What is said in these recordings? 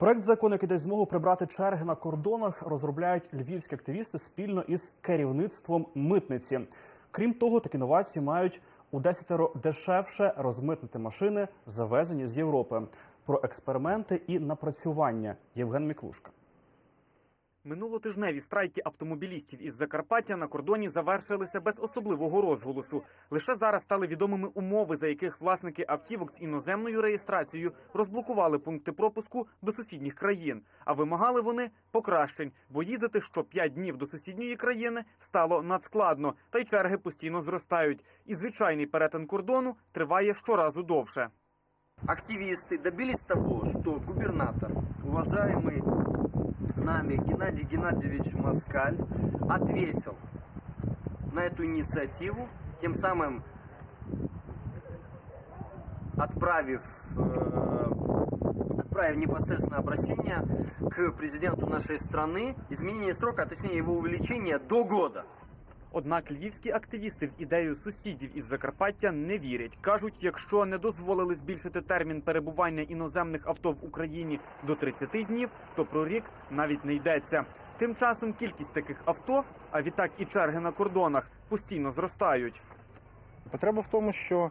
Проект закону, який дасть змогу прибрати черги на кордонах, розробляють львівські активісти спільно із керівництвом митниці. Крім того, такі новації мають у десятеро дешевше розмитнити машини, завезені з Європи. Про експерименти і напрацювання Євген Міклушка. Минулотижневі страйки автомобілістів із Закарпаття на кордоні завершилися без особливого розголосу. Лише зараз стали відомими умови, за яких власники автівок з іноземною реєстрацією розблокували пункти пропуску до сусідніх країн. А вимагали вони покращень, бо їздити що 5 днів до сусідньої країни стало надскладно, та й черги постійно зростають. І звичайний перетин кордону триває щоразу довше. Активисты добились того, что губернатор, уважаемый нами Геннадий Геннадьевич Москаль, ответил на эту инициативу, тем самым отправив, э, отправив непосредственно обращение к президенту нашей страны, изменение срока, а точнее его увеличение до года. Однак львівські активісти в ідею сусідів із Закарпаття не вірять. кажуть, якщо не дозволили збільшити термін перебування іноземних авто в Україні до 30 днів, то про рік навіть не йдеться. Тим часом кількість таких авто, а відтак і черги на кордонах, постійно зростають. Потреба в тому, що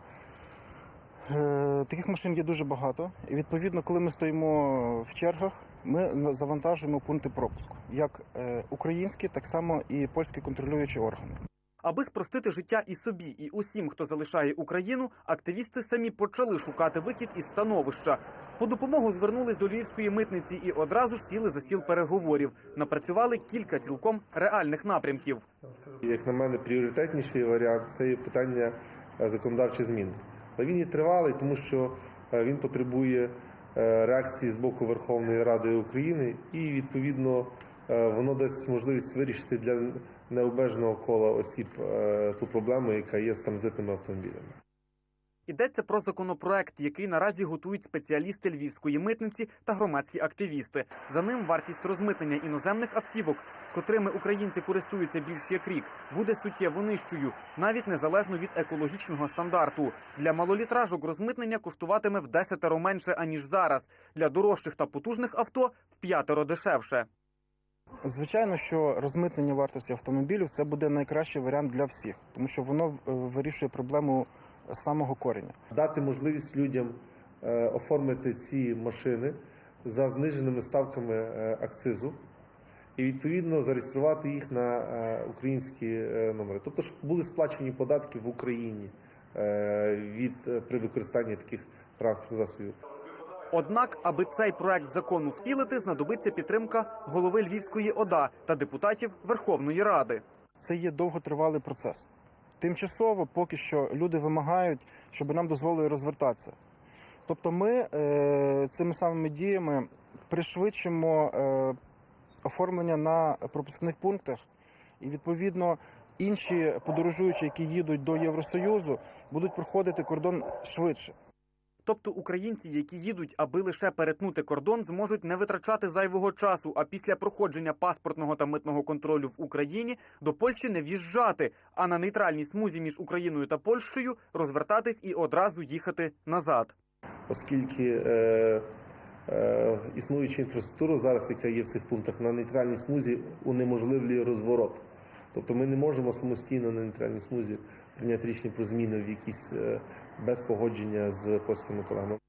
е, таких машин є дуже багато, і відповідно, коли ми стоїмо в чергах, ми завантажуємо пункти пропуску, як е, українські, так само і польські контролюючі органи. Аби спростити життя і собі, і усім, хто залишає Україну, активісти самі почали шукати вихід із становища. По допомогу звернулись до львівської митниці і одразу ж сіли за стіл переговорів. Напрацювали кілька цілком реальних напрямків. Як на мене, пріоритетніший варіант це є питання е, законодавчих змін. Але він є тривалий, тому що е, він потребує реакції з боку Верховної Ради України, і відповідно е, воно дасть можливість вирішити для необмеженого кола осіб е, ту проблему, яка є з транзитними автомобілями. Йдеться про законопроект, який наразі готують спеціалісти львівської митниці та громадські активісти. За ним вартість розмитнення іноземних автівок, котрими українці користуються більш як рік, буде суттєво нижчою, навіть незалежно від екологічного стандарту. Для малолітражок розмитнення коштуватиме в десятеро менше аніж зараз. Для дорожчих та потужних авто в п'ятеро дешевше. Звичайно, що розмитнення вартості автомобілів це буде найкращий варіант для всіх, тому що воно е, вирішує проблему самого кореня. Дати можливість людям е, оформити ці машини за зниженими ставками е, акцизу і відповідно зареєструвати їх на е, українські е, номери. Тобто, щоб були сплачені податки в Україні е, від при використанні таких транспортних засобів. Однак, аби цей проект закону втілити, знадобиться підтримка голови Львівської ОДА та депутатів Верховної Ради. Це є довготривалий процес. Тимчасово поки що люди вимагають, щоб нам дозволили розвертатися. Тобто, ми е, цими самими діями пришвидшимо е, оформлення на пропускних пунктах, і відповідно інші подорожуючі, які їдуть до Євросоюзу, будуть проходити кордон швидше. Тобто українці, які їдуть, аби лише перетнути кордон, зможуть не витрачати зайвого часу, а після проходження паспортного та митного контролю в Україні до Польщі не в'їжджати, а на нейтральній смузі між Україною та Польщею розвертатись і одразу їхати назад. оскільки е, існуюча інфраструктура зараз, яка є в цих пунктах, на нейтральній смузі унеможливлює розворот. Тобто ми не можемо самостійно на нейтральній смузі прийняти рішення про зміни в якісь е, без погодження з польськими колегами.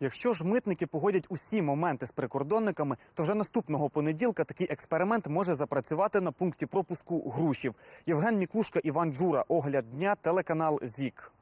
Якщо ж митники погодять усі моменти з прикордонниками, то вже наступного понеділка такий експеримент може запрацювати на пункті пропуску Грушів. Євген Міклушка, Іван Джура. Огляд дня, телеканал ЗІК.